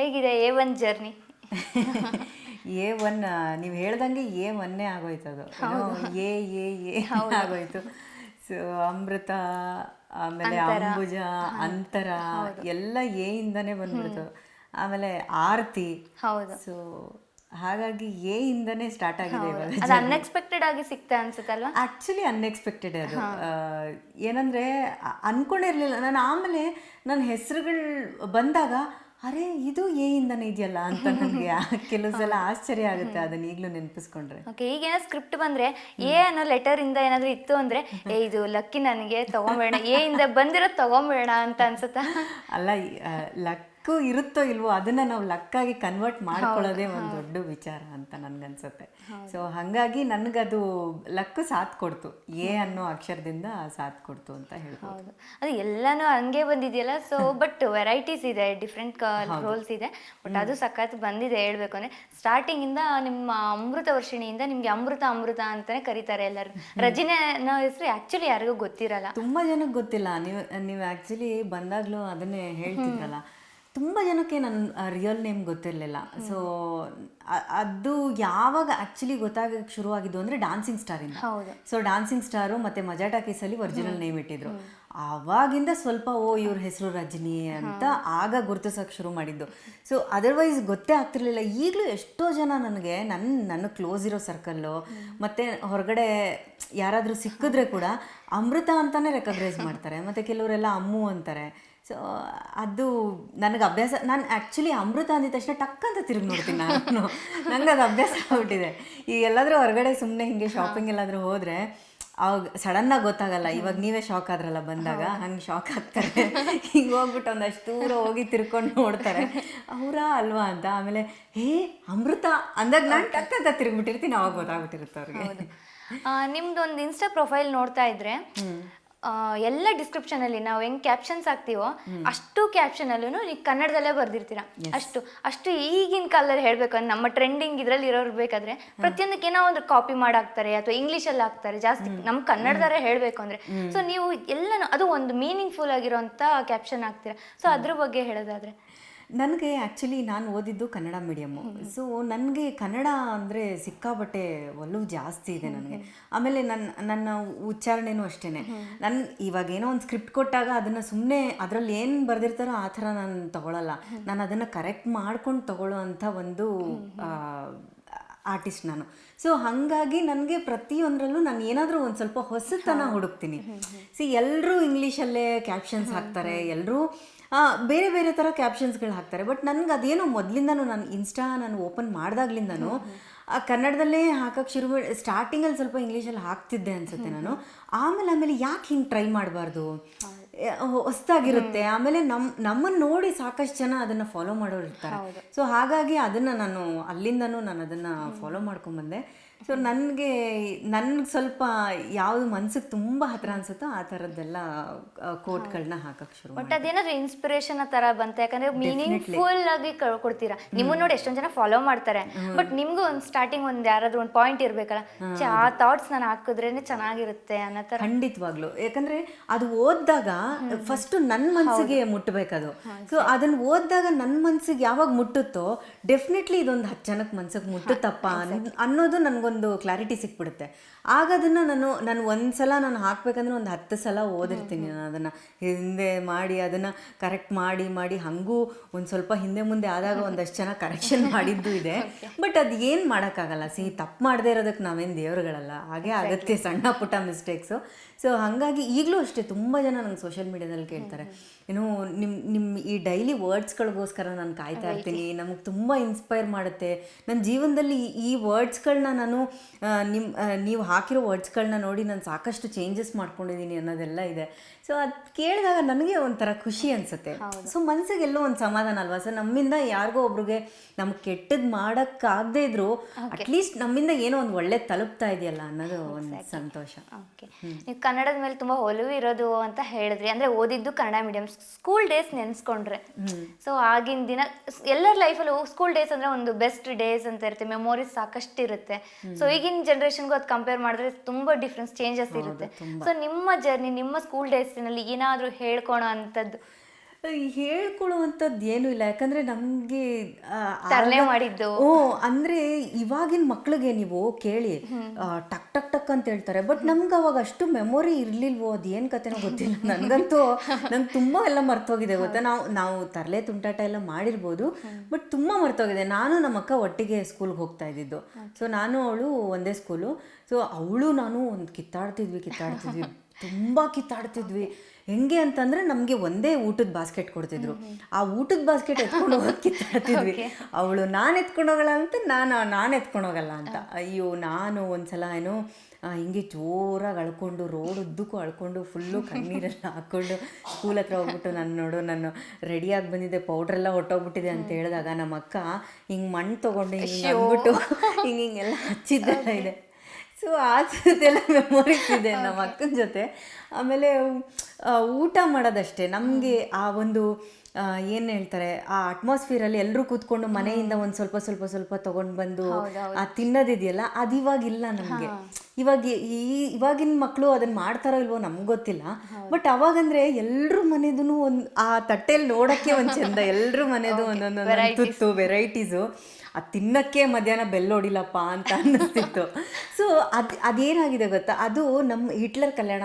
ಹೇಗಿದೆ A one journey A one ನೀವು ಹೇಳ್ದಂಗೆ ಎ ಒನ್ನೇ ಆಗೋಯ್ತು ಅದು. ಎ ಎ ಎ ಆಗೋಯ್ತು. ಸೊ ಅಮೃತ ಆಮೇಲೆ ಅಂಬುಜ ಅಂತರ ಎಲ್ಲ ಎ ಇಂದನೇ ಬಂದ್ಬಿಡ್ತು. ಆಮೇಲೆ ಆರತಿ. ಹೌದು. ಸೊ ಹಾಗಾಗಿ ಎ ಇಂದಾನೇ ಸ್ಟಾರ್ಟ್ ಆಗಿದೆ ಇವಾಗ ಅನ್ಎಕ್ಸ್ಪೆಕ್ಟೆಡ್ ಆಗಿ ಸಿಕ್ತ ಅನ್ಸುತ್ತಲ್ವಾ? ಆಕ್ಚುಲಿ ಅನ್ಎಕ್ಸ್ಪೆಕ್ಟೆಡ್ ಅದು. ಏನಂದ್ರೆ ಅನ್ಕೊಂಡಿರ್ಲಿಲ್ಲ. ನಾನು ಆಮೇಲೆ ನನ್ನ ಹೆಸರುಗಳು ಬಂದಾಗ ಅರೆ ಇದು ಎ ಇಂದಾನೆ ಇದೆಯಲ್ಲ ಅಂತ ನನಗೆ ಕೆಲವು ಸಲ ಆಶ್ಚರ್ಯ ಆಗುತ್ತೆ ಅದನ್ನ ಈಗಲೂ ನೆನಪಿಸ್ಕೊಂಡ್ರೆ. ಓಕೆ ಈಗ ಏನೋ ಸ್ಕ್ರಿಪ್ಟ್ ಬಂದ್ರೆ ಎ ಅನ್ನೋ ಲೆಟರ್ ಇಂದ ಏನಾದ್ರು ಇತ್ತು ಅಂದ್ರೆ ಏ ಇದು ಲಕ್ಕಿ ನನಗೆ ತಗೊಂಬೇಡ ಎ ಇಂದ ಬಂದಿರೋ ತಗೊಂಬೇಡ ಅಂತ ಅನ್ಸುತ್ತಾ? ಅಲ್ಲ ಲಕ್ಕು ಇರುತ್ತೋ ಇಲ್ವೋ ಅದನ್ನ ನಾವು ಲಕ್ಕಾಗಿ ಕನ್ವರ್ಟ್ ಮಾಡ್ಕೊಳ್ಳೋದೇ ಒಂದು ದೊಡ್ಡ ವಿಚಾರ ಅಂತ ನನಗನ್ಸುತ್ತೆ. ಸೊ ಹಾಗಾಗಿ ನನಗದು ಲಕ್ಕು ಸಾಥ್ ಕೊಡ್ತು. ಎ ಅನ್ನೋ ಅಕ್ಷರದಿಂದ ಸಾಥ್ ಕೊಡ್ತು ಅಂತ ಹೇಳ್ಬೋದು. ಅದು ಎಲ್ಲಾನು ಹಂಗೆ ಬಂದಿದೆಯಲ್ಲ? ಸೊ ಬಟ್ ವೆರೈಟೀಸ್ ಇದೆ ಡಿಫ್ರೆಂಟ್ ರೋಲ್ಸ್ ಇದೆ. ಬಟ್ ಅದು ಸಖತ್ ಬಂದಿದೆ ಹೇಳ್ಬೇಕು ಅಂದ್ರೆ ಸ್ಟಾರ್ಟಿಂಗ್ ಇಂದ ನಿಮ್ಮ ಅಮೃತ ವರ್ಷಿಣಿಯಿಂದ ನಿಮ್ಗೆ ಅಮೃತ ಅಮೃತ ಅಂತಾನೆ ಕರೀತಾರೆ ಎಲ್ಲರೂ. ರಜಿನ ಹೆಸರು ಆಕ್ಚುಲಿ ಯಾರಿಗೂ ಗೊತ್ತಿರಲ್ಲ. ತುಂಬಾ ಜನಕ್ಕೆ ಗೊತ್ತಿಲ್ಲ. ನೀವು ನೀವು ಆಕ್ಚುಲಿ ಬಂದಾಗಲೂ ಅದನ್ನೇ ಹೇಳ್ತಿದ್ರಲ್ಲ. ತುಂಬ ಜನಕ್ಕೆ ನನ್ನ ರಿಯಲ್ ನೇಮ್ ಗೊತ್ತಿರಲಿಲ್ಲ. ಸೊ ಅದು ಯಾವಾಗ ಆ್ಯಕ್ಚುಲಿ ಗೊತ್ತಾಗಕ್ಕೆ ಶುರುವಾಗಿದ್ದು ಅಂದರೆ ಡಾನ್ಸಿಂಗ್ ಸ್ಟಾರಿಂದ ಸೊ ಡಾನ್ಸಿಂಗ್ ಸ್ಟಾರು ಮತ್ತು ಮಜಾಟಾ ಕೇಸಲ್ಲಿ ಒರಿಜಿನಲ್ ನೇಮ್ ಇಟ್ಟಿದ್ರು. ಆವಾಗಿಂದ ಸ್ವಲ್ಪ ಓ ಇವ್ರ ಹೆಸರು ರಜನಿ ಅಂತ ಆಗ ಗುರುತಿಸೋಕೆ ಶುರು ಮಾಡಿದ್ದು. ಸೊ ಅದರ್ವೈಸ್ ಗೊತ್ತೇ ಆಗ್ತಿರ್ಲಿಲ್ಲ. ಈಗಲೂ ಎಷ್ಟೋ ಜನ ನನಗೆ ನನ್ನ ನನ್ನ ಕ್ಲೋಸ್ ಇರೋ ಸರ್ಕಲ್ಲು ಮತ್ತು ಹೊರಗಡೆ ಯಾರಾದರೂ ಸಿಕ್ಕಿದ್ರೆ ಕೂಡ ಅಮೃತ ಅಂತಾನೆ ರೆಕಗ್ನೈಸ್ ಮಾಡ್ತಾರೆ. ಮತ್ತು ಕೆಲವರೆಲ್ಲ ಅಮ್ಮು ಅಂತಾರೆ. ಸೊ ಅದು ನನಗೆ ಅಭ್ಯಾಸ ನಾನು ಆ್ಯಕ್ಚುಲಿ ಅಮೃತ ಅಂದಿದ ತಕ್ಷಣ ಟಕ್ ಅಂತ ತಿರುಗಿ ನೋಡ್ತೀನಿ ನಾನು. ನನಗೆ ಅದು ಅಭ್ಯಾಸ ಆಗ್ಬಿಟ್ಟಿದೆ. ಈಗ ಎಲ್ಲಾದರೂ ಹೊರಗಡೆ ಸುಮ್ಮನೆ ಹಿಂಗೆ ಶಾಪಿಂಗ್ ಎಲ್ಲಾದರೂ ಹೋದರೆ ಅವಾಗ ಸಡನ್ನಾಗಿ ಗೊತ್ತಾಗಲ್ಲ ಇವಾಗ ನೀವೇ ಶಾಕ್ ಆದ್ರಲ್ಲ ಬಂದಾಗ. ಹಂಗೆ ಶಾಕ್ ಆಗ್ತಾರೆ. ಹಿಂಗೆ ಹೋಗ್ಬಿಟ್ಟು ಒಂದಷ್ಟು ದೂರ ಹೋಗಿ ತಿರ್ಕೊಂಡು ನೋಡ್ತಾರೆ. ಅವರಾ ಅಲ್ವಾ ಅಂತ. ಆಮೇಲೆ ಹೇ ಅಮೃತ ಅಂದಾಗ ನಾನು ಟಕ್ ಅಂತ ತಿರುಗ್ಬಿಟ್ಟಿರ್ತೀನಿ. ಅವಾಗ ಗೊತ್ತಾಗ್ಬಿಟ್ಟಿರುತ್ತೆ ಅವ್ರಿಗೆ. ನಿಮ್ದು ಒಂದು ಇನ್ಸ್ಟಾ ಪ್ರೊಫೈಲ್ ನೋಡ್ತಾ ಇದ್ರೆ ಎಲ್ಲ ಡಿಸ್ಕ್ರಿಪ್ಷನ್ ಅಲ್ಲಿ ನಾವು ಹೆಂಗ್ ಕ್ಯಾಪ್ಷನ್ಸ್ ಹಾಕ್ತಿವೋ ಅಷ್ಟು ಕ್ಯಾಪ್ಷನ್ ಅಲ್ಲೂ ನೀವು ಕನ್ನಡದಲ್ಲೇ ಬರ್ದಿರ್ತೀರಾ. ಅಷ್ಟು ಅಷ್ಟು ಈಗಿನ ಕಾಲದಲ್ಲಿ ಹೇಳ್ಬೇಕು ಅಂದ್ರೆ ನಮ್ಮ ಟ್ರೆಂಡಿಂಗ್ ಇದ್ರಲ್ಲಿ ಇರೋರು ಬೇಕಾದ್ರೆ ಪ್ರತಿಯೊಂದಕ್ಕೆ ಏನೋ ಒಂದು ಕಾಪಿ ಮಾಡಾಕ್ತಾರೆ ಅಥವಾ ಇಂಗ್ಲಿಷ್ ಅಲ್ಲಿ ಹಾಕ್ತಾರೆ. ಜಾಸ್ತಿ ನಮ್ಮ ಕನ್ನಡದಾರ ಹೇಳ್ಬೇಕು ಅಂದ್ರೆ. ಸೊ ನೀವು ಎಲ್ಲನೂ ಅದು ಒಂದು ಮೀನಿಂಗ್ಫುಲ್ ಆಗಿರೋಂಥ ಕ್ಯಾಪ್ಷನ್ ಹಾಕ್ತೀರಾ. ಸೊ ಅದ್ರ ಬಗ್ಗೆ ಹೇಳೋದಾದ್ರೆ. ನನಗೆ ಆ್ಯಕ್ಚುಲಿ ನಾನು ಓದಿದ್ದು ಕನ್ನಡ ಮೀಡಿಯಮ್ಮು ಸೊ ನನಗೆ ಕನ್ನಡ ಅಂದರೆ ಸಿಕ್ಕಾಬಟ್ಟೆ ಒಲವು ಜಾಸ್ತಿ ಇದೆ ನನಗೆ. ಆಮೇಲೆ ನನ್ನ ನನ್ನ ಉಚ್ಚಾರಣೆನೂ ಅಷ್ಟೇ ನನ್ನ ಇವಾಗ ಏನೋ ಒಂದು ಸ್ಕ್ರಿಪ್ಟ್ ಕೊಟ್ಟಾಗ ಅದನ್ನು ಸುಮ್ಮನೆ ಅದರಲ್ಲಿ ಏನು ಬರೆದಿರ್ತಾರೋ ಆ ಥರ ನಾನು ತಗೊಳ್ಳಲ್ಲ ನಾನು ಅದನ್ನು ಕರೆಕ್ಟ್ ಮಾಡ್ಕೊಂಡು ತಗೊಳ್ಳೋ ಅಂಥ ಒಂದು ಆರ್ಟಿಸ್ಟ್ ನಾನು. ಸೊ ಹಾಗಾಗಿ ನನಗೆ ಪ್ರತಿಯೊಂದರಲ್ಲೂ ನಾನು ಏನಾದರೂ ಒಂದು ಸ್ವಲ್ಪ ಹೊಸತನ ಹುಡುಕ್ತೀನಿ. ಸಿ ಎಲ್ಲರೂ ಇಂಗ್ಲೀಷಲ್ಲೇ ಕ್ಯಾಪ್ಷನ್ಸ್ ಹಾಕ್ತಾರೆ ಎಲ್ಲರೂ ಬೇರೆ ಬೇರೆ ಥರ ಕ್ಯಾಪ್ಷನ್ಸ್ಗಳು ಹಾಕ್ತಾರೆ. ಬಟ್ ನನಗೆ ಅದೇನೋ ಮೊದಲಿಂದನೂ ನಾನು ಇನ್ಸ್ಟಾ ನಾನು ಓಪನ್ ಮಾಡ್ದಾಗ್ಲಿಂದನೂ ಕನ್ನಡದಲ್ಲೇ ಹಾಕಕ್ಕೆ ಶುರು ಮಾಡಿ ಸ್ಟಾರ್ಟಿಂಗಲ್ಲಿ ಸ್ವಲ್ಪ ಇಂಗ್ಲೀಷಲ್ಲಿ ಹಾಕ್ತಿದ್ದೆ ಅನ್ಸುತ್ತೆ ನಾನು. ಆಮೇಲೆ ಆಮೇಲೆ ಯಾಕೆ ಹಿಂಗೆ ಟ್ರೈ ಮಾಡಬಾರ್ದು? ಹೊಸ್ದಾಗಿರುತ್ತೆ. ಆಮೇಲೆ ನಮ್ಮ ನಮ್ಮನ್ನು ನೋಡಿ ಸಾಕಷ್ಟು ಜನ ಅದನ್ನು ಫಾಲೋ ಮಾಡೋರು ಇರ್ತಾರೆ. ಸೊ ಹಾಗಾಗಿ ಅದನ್ನು ನಾನು ಅಲ್ಲಿಂದನೂ ನಾನು ಅದನ್ನು ಫಾಲೋ ಮಾಡ್ಕೊಂಬಂದೆ ಸೊ ನನಗೆ ನನ್ಗೆ ಸ್ವಲ್ಪ ಯಾವ್ದು ಮನ್ಸಿಗೆ ತುಂಬ ಹತ್ರ ಅನ್ಸುತ್ತೋ ಆ ಥರದ್ದೆಲ್ಲ ಕೋಟ್ಗಳನ್ನ ಹಾಕಕ್ ಶುರು ಬಟ್ ಅದೇನಾದ್ರು ಇನ್ಸ್ಪಿರೇಷನ್ ತರ ಬಂತ? ಯಾಕಂದ್ರೆ ಮೀನಿಂಗ್ಫುಲ್ ಆಗಿ ಕೊಡ್ತೀರಾ? ನಿಮ್ಮನ್ನ ನೋಡಿ ಎಷ್ಟೊಂದ್ ಜನ ಫಾಲೋ ಮಾಡ್ತಾರೆ. ಬಟ್ ನಿಮ್ಗೂ ಒಂದು ಸ್ಟಾರ್ಟಿಂಗ್ ಒಂದ್ ಯಾರಾದ್ರೂ ಒಂದು ಪಾಯಿಂಟ್ ಇರ್ಬೇಕಲ್ಲ? ಆ ಥಾಟ್ಸ್ ನಾನು ಹಾಕಿದ್ರೇನೆ ಚೆನ್ನಾಗಿರುತ್ತೆ ಅನ್ನೋ ತರ. ಖಂಡಿತವಾಗ್ಲು. ಯಾಕಂದ್ರೆ ಅದು ಓದಿದಾಗ ಫಸ್ಟ್ ನನ್ನ ಮನ್ಸಿಗೆ ಮುಟ್ಟಬೇಕದು ಸೊ ಅದನ್ನ ಓದಿದಾಗ ನನ್ನ ಮನ್ಸಿಗೆ ಯಾವಾಗ ಮುಟ್ಟುತ್ತೋ ಡೆಫಿನೆಟ್ಲಿ ಇದೊಂದು ಹತ್ತು ಜನಕ್ಕೆ ಮನ್ಸಿಗೆ ಮುಟ್ಟುತ್ತಪ್ಪ ಅನ್ನೋದು ಅನ್ನೋದು ನನಗೊಂದು ಕ್ಲಾರಿಟಿ ಸಿಕ್ಬಿಡುತ್ತೆ. ಆಗ ಅದನ್ನು ನಾನು ನಾನು ಒಂದ್ಸಲ ನಾನು ಹಾಕ್ಬೇಕಂದ್ರೆ ಒಂದು ಹತ್ತು ಸಲ ಓದಿರ್ತೀನಿ ನಾನು ಅದನ್ನು. ಹಿಂದೆ ಮಾಡಿ ಅದನ್ನು ಕರೆಕ್ಟ್ ಮಾಡಿ ಮಾಡಿ ಹಾಗೂ ಒಂದು ಸ್ವಲ್ಪ ಹಿಂದೆ ಮುಂದೆ ಆದಾಗ ಒಂದಷ್ಟು ಜನ ಕರೆಕ್ಷನ್ ಮಾಡಿದ್ದು ಇದೆ. ಬಟ್ ಅದು ಏನು ಮಾಡೋಕ್ಕಾಗಲ್ಲ. ಸಿ ತಪ್ಪು ಮಾಡದೇ ಇರೋದಕ್ಕೆ ನಾವೇನು ದೇವರುಗಳಲ್ಲ. ಹಾಗೆ ಆಗುತ್ತೆ ಸಣ್ಣ ಪುಟ್ಟ ಮಿಸ್ಟೇಕ್ಸು ಸೊ ಹಾಗಾಗಿ ಈಗಲೂ ಅಷ್ಟೇ ತುಂಬ ಜನ ನಂಗೆ ಸೋಷಿಯಲ್ ಮೀಡಿಯಾದಲ್ಲಿ ಕೇಳ್ತಾರೆ. ಏನು ನಿಮ್ಮ ನಿಮ್ಮ ಈ ಡೈಲಿ ವರ್ಡ್ಸ್ಗಳಿಗೋಸ್ಕರ ನಾನು ಕಾಯ್ತಾ ಇರ್ತೀನಿ ನಮಗೆ ತುಂಬ ಇನ್ಸ್ಪೈರ್ ಮಾಡುತ್ತೆ. ನನ್ನ ಜೀವನದಲ್ಲಿ ಈ- ವರ್ಡ್ಸ್ಗಳನ್ನ ನಾನು ನಿಮ್ಮ ನೀವು ಹಾಕಿರೋ ವರ್ಡ್ಸ್ಗಳನ್ನ ನೋಡಿ ನಾನು ಸಾಕಷ್ಟು ಚೇಂಜಸ್ ಮಾಡ್ಕೊಂಡಿದ್ದೀನಿ ಅನ್ನೋದೆಲ್ಲ ಇದೆ. ಸೊ ಅದು ಕೇಳಿದಾಗ ನನಗೆ ಒಂಥರ ಖುಷಿ ಅನಿಸುತ್ತೆ. ಸೊ ಮನಸ್ಸಿಗೆ ಎಲ್ಲೋ ಒಂದು ಸಮಾಧಾನ ಅಲ್ವಾ? ಸೊ ನಮ್ಮಿಂದ ಯಾರಿಗೋ ಒಬ್ರಿಗೆ ನಮ್ಗೆ ಕೆಟ್ಟದ್ದು ಮಾಡೋಕ್ಕಾಗದೇ ಇದ್ರು ಅಟ್ಲೀಸ್ಟ್ ನಮ್ಮಿಂದ ಏನೋ ಒಂದು ಒಳ್ಳೆ ತಲುಪ್ತಾ ಇದೆಯಲ್ಲ ಅನ್ನೋದು ಒಂದು ಸಂತೋಷ. ಓಕೆ ನೀವು ಕನ್ನಡದ ಮೇಲೆ ತುಂಬಾ ಒಲವು ಇರೋದು ಅಂತ ಹೇಳಿದ್ರಿ. ಅಂದ್ರೆ ಓದಿದ್ದು ಕನ್ನಡ ಮೀಡಿಯಂ ಸ್ಕೂಲ್ ಡೇಸ್ ನೆನ್ಸ್ಕೊಂಡ್ರೆ. ಸೊ ಆಗಿನ ದಿನ ಎಲ್ಲರ ಲೈಫಲ್ಲೂ ಸ್ಕೂಲ್ ಡೇಸ್ ಅಂದ್ರೆ ಒಂದು ಬೆಸ್ಟ್ ಡೇಸ್ ಅಂತ ಇರುತ್ತೆ ಮೆಮೊರೀಸ್ ಸಾಕಷ್ಟು ಇರುತ್ತೆ ಸೊ ಈಗಿನ ಜನ್ರೇಷನ್ಗೂ ಅದು ಕಂಪೇರ್ ಮಾಡಿದ್ರೆ ತುಂಬಾ ಡಿಫ್ರೆನ್ಸ್ ಚೇಂಜಸ್ ಇರುತ್ತೆ. ಸೊ ನಿಮ್ಮ ಜರ್ನಿ ನಿಮ್ಮ ಸ್ಕೂಲ್ ಡೇಸ್ನಲ್ಲಿ ಏನಾದರೂ ಹೇಳ್ಕೊಳೋ ಅಂಥದ್ದು ಹೇಳ್ಕೊಳ್ಳುವಂಥದ್ದು ಏನು ಇಲ್ಲ. ಯಾಕಂದ್ರೆ ನಮಗೆ ತರಲೆ ಮಾಡಿದ್ದು. ಓ ಅಂದ್ರೆ ಇವಾಗಿನ ಮಕ್ಳಿಗೆ ನೀವು ಕೇಳಿ ಟಕ್ ಟಕ್ ಟಕ್ ಅಂತ ಹೇಳ್ತಾರೆ. ಬಟ್ ನಮ್ಗೆ ಅವಾಗ ಅಷ್ಟು ಮೆಮೊರಿ ಇರ್ಲಿಲ್ವೋ ಅದು ಏನು ಕತೆನೋ ಗೊತ್ತಿಲ್ಲ. ನನಗಂತೂ ನಂಗೆ ತುಂಬಾ ಎಲ್ಲ ಮರ್ತೋಗಿದೆ ಗೊತ್ತಾ? ನಾವು ನಾವು ತರಲೆ ತುಂಟಾಟ ಎಲ್ಲ ಮಾಡಿರ್ಬೋದು ಬಟ್ ತುಂಬಾ ಮರ್ತೋಗಿದೆ. ನಾನು ನಮ್ಮ ಅಕ್ಕ ಒಟ್ಟಿಗೆ ಸ್ಕೂಲ್ಗೆ ಹೋಗ್ತಾ ಇದ್ದಿದ್ದು. ಸೊ ನಾನು ಅವಳು ಒಂದೇ ಸ್ಕೂಲು ಸೊ ಅವಳು ನಾನು ಒಂದು ಕಿತ್ತಾಡ್ತಿದ್ವಿ ಕಿತ್ತಾಡ್ತಿದ್ವಿ. ತುಂಬಾ ಕಿತ್ತಾಡ್ತಿದ್ವಿ. ಹೆಂಗೆ ಅಂತಂದ್ರೆ ನಮಗೆ ಒಂದೇ ಊಟದ ಬಾಸ್ಕೆಟ್ ಕೊಡ್ತಿದ್ರು. ಆ ಊಟದ ಬಾಸ್ಕೆಟ್ ಎತ್ಕೊಂಡು ಹೋಗೋದು ಕಿತ್ತಾಡ್ತಿದ್ವಿ ಅವಳು ನಾನು ಎತ್ಕೊಂಡು ಹೋಗಲ್ಲ ಅಂತ ನಾನು ನಾನು ಎತ್ಕೊಂಡು ಹೋಗಲ್ಲ ಅಂತ. ಅಯ್ಯೋ ನಾನು ಒಂದ್ಸಲ ಏನು ಹಿಂಗೆ ಜೋರಾಗಿ ಅಳ್ಕೊಂಡು ರೋಡ್ ಉದ್ದಕ್ಕೂ ಅಳ್ಕೊಂಡು ಫುಲ್ಲು ಕಣ್ಣೀರೆಲ್ಲ ಹಾಕ್ಕೊಂಡು ಸ್ಕೂಲ್ ಹತ್ರ ಹೋಗ್ಬಿಟ್ಟು ನಾನು ನೋಡು ನಾನು ರೆಡಿಯಾಗಿ ಬಂದಿದ್ದೆ ಪೌಡ್ರೆಲ್ಲ ಹೊಟ್ಟೋಗ್ಬಿಟ್ಟಿದೆ ಅಂತ ಹೇಳಿದಾಗ ನಮ್ಮ ಅಕ್ಕ ಹಿಂಗೆ ಮಣ್ಣು ತೊಗೊಂಡು ಹಿಂಗೆ ಅಂದ್ಬಿಟ್ಟು ಹಿಂಗೆ ಹಿಂಗೆಲ್ಲ ಹಚ್ಚಿದ್ದೆಲ್ಲ ಇದೆ ಸೊ ಆ ಜೊತೆಲ್ಲ ಮೆಮೊರೀಸ್ ಇದೆ ನಮ್ಮ ಅಕ್ಕನ ಜೊತೆ. ಆಮೇಲೆ ಊಟ ಮಾಡೋದಷ್ಟೇ. ನಮಗೆ ಆ ಒಂದು ಏನು ಹೇಳ್ತಾರೆ ಆ ಅಟ್ಮಾಸ್ಫಿಯರಲ್ಲಿ ಎಲ್ಲರೂ ಕೂತ್ಕೊಂಡು ಮನೆಯಿಂದ ಒಂದು ಸ್ವಲ್ಪ ಸ್ವಲ್ಪ ಸ್ವಲ್ಪ ತೊಗೊಂಡು ಬಂದು ಆ ತಿನ್ನೋದಿದೆಯಲ್ಲ ಅದು ಇವಾಗಿಲ್ಲ ನಮಗೆ. ಇವಾಗ ಈ ಇವಾಗಿನ ಮಕ್ಕಳು ಅದನ್ನ ಮಾಡ್ತಾರೋ ಇಲ್ವೋ ನಮ್ಗೆ ಗೊತ್ತಿಲ್ಲ. ಬಟ್ ಅವಾಗಂದ್ರೆ ಎಲ್ಲರೂ ಮನೆದೂ ಒಂದು ಆ ತಟ್ಟೆಯಲ್ಲಿ ನೋಡೋಕ್ಕೆ ಒಂದು ಚಂದ. ಎಲ್ಲರೂ ಮನೆದು ಒಂದೊಂದು ತುತ್ತು ವೆರೈಟೀಸು ಅದು ತಿನ್ನಕ್ಕೆ ಮಧ್ಯಾಹ್ನ ಬೆಲ್ಲೋಡಿಲ್ಲಪ್ಪ ಅಂತ ಅನ್ನಿಸ್ತಿತ್ತು. ಸೊ ಅದು, ಅದೇನಾಗಿದೆ ಗೊತ್ತಾ? ಅದು ನಮ್ಮ ಹಿಟ್ಲರ್ ಕಲ್ಯಾಣ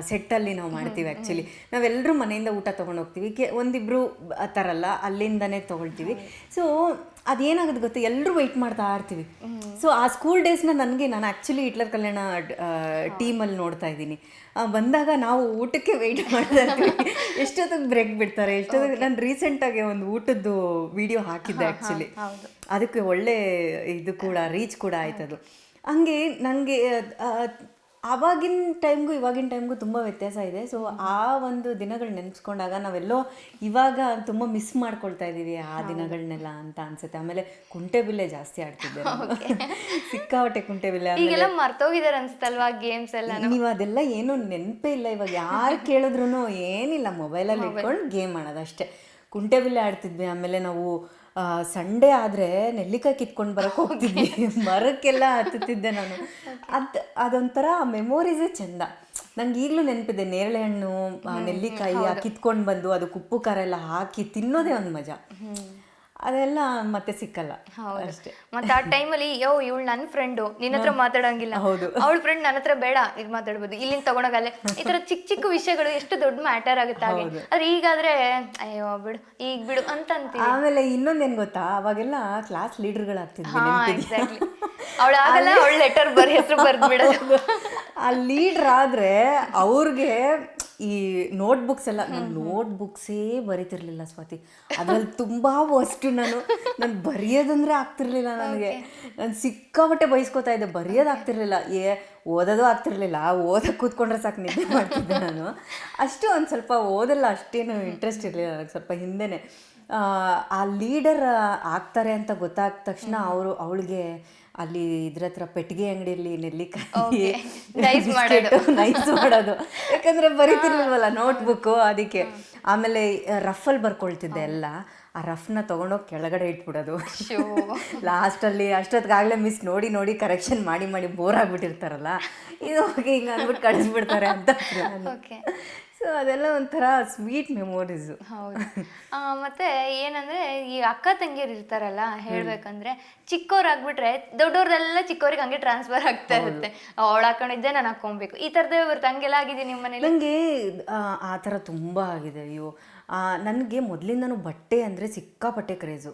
ಸೆಟ್ಟಲ್ಲಿ ನಾವು ಮಾಡ್ತೀವಿ ಆ್ಯಕ್ಚುಲಿ ನಾವೆಲ್ಲರೂ ಮನೆಯಿಂದ ಊಟ ತೊಗೊಂಡು ಹೋಗ್ತೀವಿ ಕೆ ಒಂದಿಬ್ಬರು ತರಲ್ಲ ಅಲ್ಲಿಂದನೇ ತೊಗೊಳ್ತೀವಿ. ಸೊ ಅದೇನಾಗುತ್ತೆ ಗೊತ್ತಾ? ಎಲ್ಲರೂ ವೆಯ್ಟ್ ಮಾಡ್ತಾ ಇರ್ತೀವಿ. ಸೊ ಆ ಸ್ಕೂಲ್ ಡೇಸ್ನ ನನಗೆ ನಾನು ಆ್ಯಕ್ಚುಲಿ ಹಿಟ್ಲರ್ ಕಲ್ಯಾಣ ಟೀಮಲ್ಲಿ ನೋಡ್ತಾ ಇದ್ದೀನಿ. ಬಂದಾಗ ನಾವು ಊಟಕ್ಕೆ ವೆಯ್ಟ್ ಮಾಡ್ತಾ ಇರ್ತೀವಿ. ಎಷ್ಟೊತ್ತಿಗೆ ಬ್ರೇಕ್ ಬಿಡ್ತಾರೆ? ಎಷ್ಟೊತ್ತಿಗೆ ನಾನು ರೀಸೆಂಟಾಗಿ ಒಂದು ಊಟದ್ದು ವಿಡಿಯೋ ಹಾಕಿದ್ದೆ ಆ್ಯಕ್ಚುಲಿ ಅದಕ್ಕೆ ಒಳ್ಳೆ ಇದು ಕೂಡ ರೀಚ್ ಕೂಡ ಆಯ್ತದು. ಹಂಗೆ ನನಗೆ ಆವಾಗಿನ ಟೈಮ್ಗೂ ಇವಾಗಿನ ಟೈಮ್ಗೂ ತುಂಬ ವ್ಯತ್ಯಾಸ ಇದೆ. ಸೊ ಆ ಒಂದು ದಿನಗಳು ನೆನೆಸ್ಕೊಂಡಾಗ ನಾವೆಲ್ಲೋ ಇವಾಗ ತುಂಬ ಮಿಸ್ ಮಾಡ್ಕೊಳ್ತಾ ಇದ್ದೀವಿ ಆ ದಿನಗಳನ್ನೆಲ್ಲ ಅಂತ ಅನ್ಸುತ್ತೆ. ಆಮೇಲೆ ಕುಂಟೆಬಿಲ್ಲೆ ಜಾಸ್ತಿ ಆಡ್ತಿದ್ದೆ. ಸಿಕ್ಕಾಪಟ್ಟೆ ಕುಂಟೆಬಿಲ್ಲೆ ಈಗೆಲ್ಲ ಮರ್ತೋಗಿದಾರೆ ಅನ್ಸುತ್ತಲ್ವಾ ಗೇಮ್ಸ್ ಎಲ್ಲ ನೀವು ಅದೆಲ್ಲ ಏನು ನೆನಪೇ ಇಲ್ಲ. ಇವಾಗ ಯಾರು ಕೇಳಿದ್ರು ಏನಿಲ್ಲ. ಮೊಬೈಲಲ್ಲಿ ಇಟ್ಕೊಂಡು ಗೇಮ್ ಆಡೋದು ಅಷ್ಟೇ ಕುಂಟೆಬಿಲ್ಲೆ ಆಡ್ತಿದ್ವಿ. ಆಮೇಲೆ ನಾವು ಸಂಡೇ ಆದರೆ ನೆಲ್ಲಿಕಾಯಿ ಕಿತ್ಕೊಂಡು ಬರೋಕೆ ಹೋಗ್ತಿದ್ವಿ ಮರಕ್ಕೆಲ್ಲ ಹತ್ತುತ್ತಿದ್ದೆ ನಾನು. ಅದು ಅದೊಂಥರ ಮೆಮೊರೀಸೇ ಚೆಂದ. ನಂಗೆ ಈಗಲೂ ನೆನಪಿದೆ ನೇರಳೆ ಹಣ್ಣು ನೆಲ್ಲಿಕಾಯಿ ಕಿತ್ಕೊಂಡು ಬಂದು ಅದಕ್ಕೆ ಉಪ್ಪು ಖಾರ ಎಲ್ಲ ಹಾಕಿ ತಿನ್ನೋದೇ ಒಂದು ಮಜಾ. ಅದೆಲ್ಲ ಮತ್ತೆ ಸಿಕ್ಕಲ್ಲ. ಅಷ್ಟೇ. ಮತ್ತೆ ಆ ಟೈಮಲ್ಲಿ ಯೋ ಇವಳು ನನ್ನ ಫ್ರೆಂಡು ನಿನ್ನ ಹತ್ರ ಮಾತಾಡಂಗಿಲ್ಲ. ಹೌದು. ಅವಳ ಫ್ರೆಂಡ್ ನನ್ನ ಹತ್ರ ಬೇಡ. ಇದು ಮಾತಾಡ್ಬೋದು. ಇಲ್ಲಿಂದ ತಗೊಂಡೋಗಲ್ಲೇ. ಈ ತರ ಚಿಕ್ಕ ಚಿಕ್ಕ ವಿಷಯಗಳು ಎಷ್ಟು ದೊಡ್ಡ ಮ್ಯಾಟರ್ ಆಗುತ್ತೆ ಹಾಗೆ. ಆದ್ರೆ ಈಗಾದ್ರೆ ಅಯ್ಯೋ ಬಿಡು ಈಗ ಬಿಡು ಅಂತ ಅಂತೀವಿ. ಆಮೇಲೆ ಇನ್ನೊಂದೇನು ಗೊತ್ತಾ? ಅವಾಗೆಲ್ಲ ಕ್ಲಾಸ್ ಲೀಡರ್ಗಳಾಗ್ತಿದ್ವಿ ಅವಳು ಆಗಲ್ಲ ಅವಳು ಲೆಟರ್ ಬರ್ ಹೆಸರು ಬರ್ದು ಬಿಡೋದು ಆ ಲೀಡ್ರ್ ಆದ್ರೆ ಅವ್ರಿಗೆ ಈ ನೋಟ್ ಬುಕ್ಸ್ ಎಲ್ಲ ನಾನು ನೋಟ್ ಬುಕ್ಸೇ ಬರಿತಿರ್ಲಿಲ್ಲ ಸ್ವಾತಿ. ಅದ್ರಲ್ಲಿ ತುಂಬಾ ವಸ್ತು ನಾನು. ನಾನು ಬರೆಯೋದಂದ್ರೆ ಆಗ್ತಿರ್ಲಿಲ್ಲ ನನಗೆ. ನಾನು ಸಿಕ್ಕಾಪಟ್ಟೆ ಬಯಸ್ಕೋತಾ ಇದ್ದೆ. ಬರೆಯೋದು ಆಗ್ತಿರ್ಲಿಲ್ಲ. ಏ ಓದೋದು ಆಗ್ತಿರ್ಲಿಲ್ಲ. ಓದಕ್ಕೆ ಕೂತ್ಕೊಂಡ್ರೆ ಸಾಕು ನಿದ್ದೆ ಮಾಡ್ತಿದ್ದೆ ನಾನು. ಅಷ್ಟು ಒಂದು ಸ್ವಲ್ಪ ಓದಲ್ಲ ಅಷ್ಟೇನು ಇಂಟ್ರೆಸ್ಟ್ ಇರಲಿಲ್ಲ ನನಗೆ ಸ್ವಲ್ಪ ಹಿಂದೆನೆ. ಆ ಲೀಡರ್ ಆಗ್ತಾರೆ ಅಂತ ಗೊತ್ತಾದ ತಕ್ಷಣ ಅವರು ಅವಳಿಗೆ ಅಲ್ಲಿ ಇದ್ರ ಹತ್ರ ಪೆಟ್ಟಿಗೆ ಅಂಗಡಿಯಲ್ಲಿ ನೆಲ್ಲಿಕಾಯಿ. ನೈಸ್ ಮಾಡೋದು. ಯಾಕಂದ್ರೆ ಬರೀತಿರ್ಲಿಲ್ವಲ್ಲ ನೋಟ್ಬುಕ್ಕು ಅದಕ್ಕೆ. ಆಮೇಲೆ ರಫಲ್ಲಿ ಬರ್ಕೊಳ್ತಿದ್ದೆ ಎಲ್ಲ. ಆ ರಫ್ನ ತೊಗೊಂಡೋಗಿ ಕೆಳಗಡೆ ಇಟ್ಬಿಡೋದು. ಲಾಸ್ಟಲ್ಲಿ ಅಷ್ಟೊತ್ತಿಗಾಗಲೇ ಮಿಸ್ ನೋಡಿ ನೋಡಿ ಕರೆಕ್ಷನ್ ಮಾಡಿ ಮಾಡಿ ಬೋರ್ ಆಗ್ಬಿಟ್ಟಿರ್ತಾರಲ್ಲ. ಇದು ಹೋಗಿ ಹಿಂಗೆ ಅಂದ್ಬಿಟ್ಟು ಕಳಿಸ್ಬಿಡ್ತಾರೆ ಅಂತ ಸೊ ಅದೆಲ್ಲ ಒಂಥರ ಸ್ವೀಟ್ ಮೆಮೊರೀಸು ಹೌದು. ಆ, ಮತ್ತೆ ಏನಂದ್ರೆ ಈ ಅಕ್ಕ ತಂಗಿಯರು ಇರ್ತಾರಲ್ಲ ಹೇಳ್ಬೇಕಂದ್ರೆ ಚಿಕ್ಕವ್ರಾಗ್ಬಿಟ್ರೆ ದೊಡ್ಡವ್ರದೆಲ್ಲ ಚಿಕ್ಕವ್ರಿಗೆ ಹಂಗೆ ಟ್ರಾನ್ಸ್ಫರ್ ಆಗ್ತಾ ಇರುತ್ತೆ. ಅವಳು ಹಾಕೊಂಡಿದ್ದೆ ನಾನು ಹಾಕೊಬೇಕು ಈ ತರದೇ ಬರುತ್ತೆ. ಹಂಗೆಲ್ಲ ಆಗಿದೆ ನಿಮ್ಮ ಮನೇಲಿ? ನನಗೆ ಆ ಥರ ತುಂಬ ಆಗಿದೆ. ಅಯ್ಯೋ. ನನಗೆ ಮೊದಲಿಂದನೂ ಬಟ್ಟೆ ಅಂದರೆ ಸಿಕ್ಕಾಪಟ್ಟೆ ಕ್ರೇಜು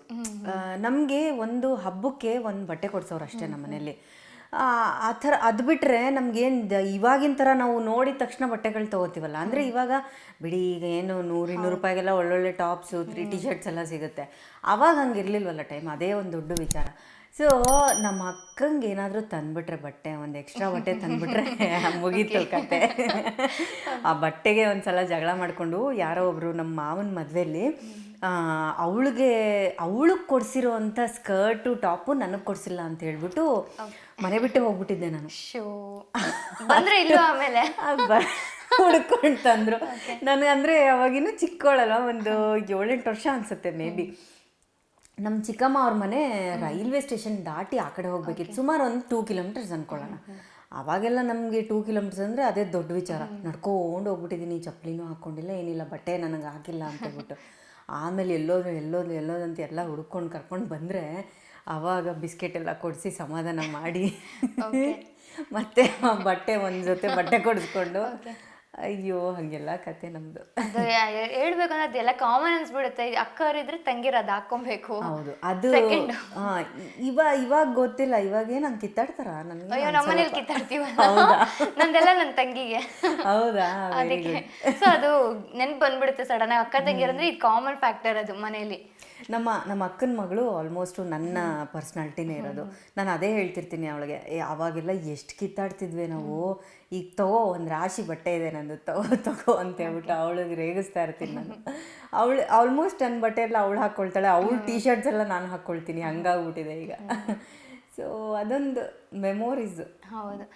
ನಮಗೆ ಒಂದು ಹಬ್ಬಕ್ಕೆ ಒಂದು ಬಟ್ಟೆ ಕೊಡ್ಸೋರು ಅಷ್ಟೇ ನಮ್ಮ ಮನೇಲಿ. ಆ ಥರ ಅದು ಬಿಟ್ಟರೆ ನಮಗೇನು ಇವಾಗಿನ ಥರ ನಾವು ನೋಡಿದ ತಕ್ಷಣ ಬಟ್ಟೆಗಳು ತೊಗೋತೀವಲ್ಲ? ಅಂದರೆ ಇವಾಗ ಬಿಡಿ ಈಗ ಏನು ನೂರು ಇನ್ನೂರು ರೂಪಾಯಿಗೆಲ್ಲ ಒಳ್ಳೊಳ್ಳೆ ಟಾಪ್ಸು ತ್ರೀ ಟಿ ಶರ್ಟ್ಸ್ ಎಲ್ಲ ಸಿಗುತ್ತೆ. ಆವಾಗ ಹಂಗೆ ಇರಲಿಲ್ವಲ್ಲ ಟೈಮ್? ಅದೇ ಒಂದು ದೊಡ್ಡ ವಿಚಾರ. ಸೊ ನಮ್ಮ ಅಕ್ಕಂಗೆ ಏನಾದರೂ ತಂದ್ಬಿಟ್ರೆ ಬಟ್ಟೆ ಒಂದು ಎಕ್ಸ್ಟ್ರಾ ಬಟ್ಟೆ ತಂದ್ಬಿಟ್ರೆ ಮುಗೀತು ಕತೆ. ಆ ಬಟ್ಟೆಗೆ ಒಂದ್ಸಲ ಜಗಳ ಮಾಡಿಕೊಂಡು ಯಾರೋ ಒಬ್ಬರು ನಮ್ಮ ಮಾವನ ಮದುವೆಯಲ್ಲಿ ಅವಳಿಗೆ ಅವಳಿಗೆ ಕೊಡಿಸಿರೋ ಅಂಥ ಸ್ಕರ್ಟು ಟಾಪು ನನಗೆ ಕೊಡಿಸಿಲ್ಲ ಅಂತ ಹೇಳ್ಬಿಟ್ಟು ಮನೆ ಬಿಟ್ಟು ಹೋಗ್ಬಿಟ್ಟಿದ್ದೆ ನಾನು. ಶೋ. ಬಂದ್ರೆ ಇಲ್ಲ ಆಮೇಲೆ? ಹುಡ್ಕೊಂಡು ತಂದ್ರು. ಅಂದರೆ ಅವಾಗಿನ್ನೂ ಚಿಕ್ಕವಳಲ್ಲ ಒಂದು ಏಳೆಂಟು ವರ್ಷ ಅನಿಸುತ್ತೆ ಮೇ ಬಿ ನಮ್ಮ ಚಿಕ್ಕಮ್ಮ ಅವ್ರ ಮನೆ ರೈಲ್ವೆ ಸ್ಟೇಷನ್ ದಾಟಿ ಆ ಕಡೆ ಹೋಗ್ಬೇಕಿತ್ತು. ಸುಮಾರು ಒಂದು ಟೂ ಕಿಲೋಮೀಟರ್ಸ್ ಅನ್ಕೊಳ್ಳೋಣ. ಅವಾಗೆಲ್ಲ ನಮಗೆ ಟೂ ಕಿಲೋಮೀಟರ್ಸ್ ಅಂದರೆ ಅದೇ ದೊಡ್ಡ ವಿಚಾರ. ನಡ್ಕೊಂಡು ಹೋಗ್ಬಿಟ್ಟಿದ್ದೀನಿ ಚಪ್ಪಲಿನೂ ಹಾಕ್ಕೊಂಡಿಲ್ಲ ಏನಿಲ್ಲ ಬಟ್ಟೆ ನನಗೆ ಹಾಕಿಲ್ಲ ಅಂತ ಹೇಳ್ಬಿಟ್ಟು. ಆಮೇಲೆ ಎಲ್ಲೋದು ಎಲ್ಲೋದು ಎಲ್ಲೋದು ಅಂತ ಎಲ್ಲ ಹುಡ್ಕೊಂಡು ಕರ್ಕೊಂಡು ಬಂದರೆ ಆವಾಗ ಬಿಸ್ಕೆಟ್ ಎಲ್ಲ ಕೊಡಿಸಿ ಸಮಾಧಾನ ಮಾಡಿ. ಮತ್ತೆ ಬಟ್ಟೆ ಒಂದು ಜೊತೆ ಬಟ್ಟೆ ಕೊಡಿಸ್ಕೊಂಡು ಅಯ್ಯೋ ಹಾಗೆಲ್ಲ ಕತೆ ನಮ್ದು. ಹೇಳ್ಬೇಕಂದ್ರೆ ಅದೆಲ್ಲ ಕಾಮನ್ ಅನ್ಸ್ಬಿಡುತ್ತೆ. ಅಕ್ಕವರಿದ್ರೆ ತಂಗಿರ ಅದು ಹಾಕೊಬೇಕು ಹೌದು ಅದು ಇವ ಇವಾಗ ಗೊತ್ತಿಲ್ಲ. ಇವಾಗ ಏನ್ ಹಂಗ್ ಕಿತ್ತಾಡ್ತಾರ? ನನ್ಗೆ ಅಯ್ಯೋ ನಮ್ಮನೇಲಿ ಕಿತ್ತಾಡ್ತೀವಲ್ಲ? ನಂದೆಲ್ಲ ನನ್ನ ತಂಗಿಗೆ. ಹೌದಾ? ಅದಕ್ಕೆ. ಸೊ ಅದು ನೆನ್ಪು ಬಂದ್ಬಿಡುತ್ತೆ ಸಡನ್ ಆಗಿ. ಅಕ್ಕ ತಂಗಿರಂದ್ರೆ ಇದು ಕಾಮನ್ ಫ್ಯಾಕ್ಟರ್ ಅದು ಮನೆಯಲ್ಲಿ ನಮ್ಮ ನಮ್ಮ ಅಕ್ಕನ ಮಗಳು ಆಲ್ಮೋಸ್ಟು ನನ್ನ ಪರ್ಸ್ನಾಲ್ಟಿನೇ ಇರೋದು. ನಾನು ಅದೇ ಹೇಳ್ತಿರ್ತೀನಿ ಅವಳಿಗೆ ಅವಾಗೆಲ್ಲ ಎಷ್ಟು ಕಿತ್ತಾಡ್ತಿದ್ವಿ ನಾವು. ಈಗ ತಗೋ ಒಂದು ರಾಶಿ ಬಟ್ಟೆ ಇದೆ ನಂದು ತಗೋ ತಗೋ ಅಂತ ಹೇಳ್ಬಿಟ್ಟು ಅವಳಿಗೆ ರೇಗಿಸ್ತಾ ಇರ್ತೀನಿ ನಾನು. ಅವಳು ಆಲ್ಮೋಸ್ಟ್ ನನ್ನ ಬಟ್ಟೆ ಎಲ್ಲ ಅವಳು ಹಾಕ್ಕೊಳ್ತಾಳೆ ಅವಳು ಟೀ ಶರ್ಟ್ಸ್ ಎಲ್ಲ ನಾನು ಹಾಕ್ಕೊಳ್ತೀನಿ ಹಂಗಾಗ್ಬಿಟ್ಟಿದೆ ಈಗ. ಸೊ ಅದೊಂದು ಮೆಮೊರೀಸು ಹೌದು.